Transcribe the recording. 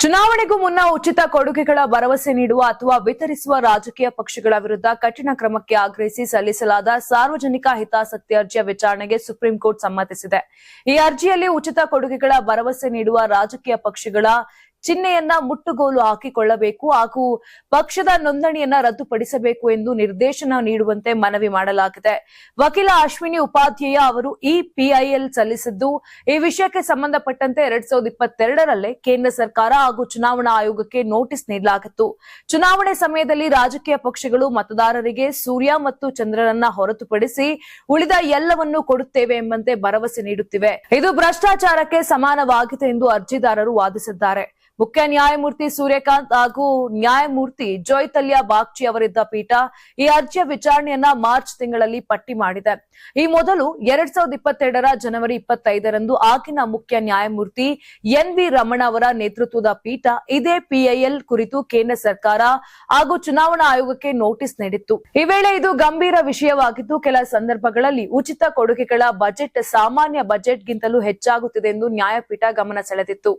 ಚುನಾವಣೆಗೂ ಮುನ್ನ ಉಚಿತ ಕೊಡುಗೆಗಳ ಭರವಸೆ ನೀಡುವ ಅಥವಾ ವಿತರಿಸುವ ರಾಜಕೀಯ ಪಕ್ಷಗಳ ವಿರುದ್ಧ ಕಠಿಣ ಕ್ರಮಕ್ಕೆ ಆಗ್ರಹಿಸಿ ಸಲ್ಲಿಸಲಾದ ಸಾರ್ವಜನಿಕ ಹಿತಾಸಕ್ತಿ ಅರ್ಜಿಯ ವಿಚಾರಣೆಗೆ ಸುಪ್ರೀಂ ಕೋರ್ಟ್ ಸಮ್ಮತಿಸಿದೆ. ಈ ಅರ್ಜಿಯಲ್ಲಿ ಉಚಿತ ಕೊಡುಗೆಗಳ ಭರವಸೆ ನೀಡುವ ರಾಜಕೀಯ ಪಕ್ಷಗಳ ಚಿಹ್ನೆಯನ್ನ ಮುಟ್ಟುಗೋಲು ಹಾಕಿಕೊಳ್ಳಬೇಕು ಹಾಗೂ ಪಕ್ಷದ ನೋಂದಣಿಯನ್ನ ರದ್ದುಪಡಿಸಬೇಕು ಎಂದು ನಿರ್ದೇಶನ ನೀಡುವಂತೆ ಮನವಿ ಮಾಡಲಾಗಿದೆ. ವಕೀಲ ಅಶ್ವಿನಿ ಉಪಾಧ್ಯಾಯ ಅವರು ಈ ಪಿಐಎಲ್ ಸಲ್ಲಿಸಿದ್ದು, ಈ ವಿಷಯಕ್ಕೆ ಸಂಬಂಧಪಟ್ಟಂತೆ ಎರಡ್ ಸಾವಿರದ ಇಪ್ಪತ್ತೆರಡರಲ್ಲೇ ಕೇಂದ್ರ ಸರ್ಕಾರ ಹಾಗೂ ಚುನಾವಣಾ ಆಯೋಗಕ್ಕೆ ನೋಟಿಸ್ ನೀಡಲಾಗಿತ್ತು. ಚುನಾವಣೆ ಸಮಯದಲ್ಲಿ ರಾಜಕೀಯ ಪಕ್ಷಗಳು ಮತದಾರರಿಗೆ ಸೂರ್ಯ ಮತ್ತು ಚಂದ್ರನನ್ನ ಹೊರತುಪಡಿಸಿ ಉಳಿದ ಎಲ್ಲವನ್ನೂ ಕೊಡುತ್ತೇವೆ ಎಂಬಂತೆ ಭರವಸೆ ನೀಡುತ್ತಿವೆ. ಇದು ಭ್ರಷ್ಟಾಚಾರಕ್ಕೆ ಸಮಾನವಾಗಿದೆ ಎಂದು ಅರ್ಜಿದಾರರು ವಾದಿಸಿದ್ದಾರೆ. ಮುಖ್ಯ ನ್ಯಾಯಮೂರ್ತಿ ಸೂರ್ಯಕಾಂತ್ ಹಾಗೂ ನ್ಯಾಯಮೂರ್ತಿ ಜೋಯ್ತಲ್ಯ ಬಾಗ್ಚಿ ಅವರಿದ್ದ ಪೀಠ ಈ ಅರ್ಜಿಯ ವಿಚಾರಣೆಯನ್ನ ಮಾರ್ಚ್ ತಿಂಗಳಲ್ಲಿ ಪಟ್ಟಿ ಮಾಡಿದೆ. ಈ ಮೊದಲು ಎರಡ್ ಸಾವಿರದ ಇಪ್ಪತ್ತೆರಡರ ಜನವರಿ ಇಪ್ಪತ್ತೈದರಂದು ಆಗಿನ ಮುಖ್ಯ ನ್ಯಾಯಮೂರ್ತಿ ಎನ್ ವಿ ರಮಣ ಅವರ ನೇತೃತ್ವದ ಪೀಠ ಇದೇ ಪಿಐಎಲ್ ಕುರಿತು ಕೇಂದ್ರ ಸರ್ಕಾರ ಹಾಗೂ ಚುನಾವಣಾ ಆಯೋಗಕ್ಕೆ ನೋಟಿಸ್ ನೀಡಿತ್ತು. ಈ ವೇಳೆ ಇದು ಗಂಭೀರ ವಿಷಯವಾಗಿದ್ದು, ಕೆಲ ಸಂದರ್ಭಗಳಲ್ಲಿ ಉಚಿತ ಕೊಡುಗೆಗಳ ಬಜೆಟ್, ಸಾಮಾನ್ಯ ಬಜೆಟ್ಗಿಂತಲೂ ಹೆಚ್ಚಾಗುತ್ತಿದೆ ಎಂದು ನ್ಯಾಯಪೀಠ ಗಮನ ಸೆಳೆದಿತ್ತು.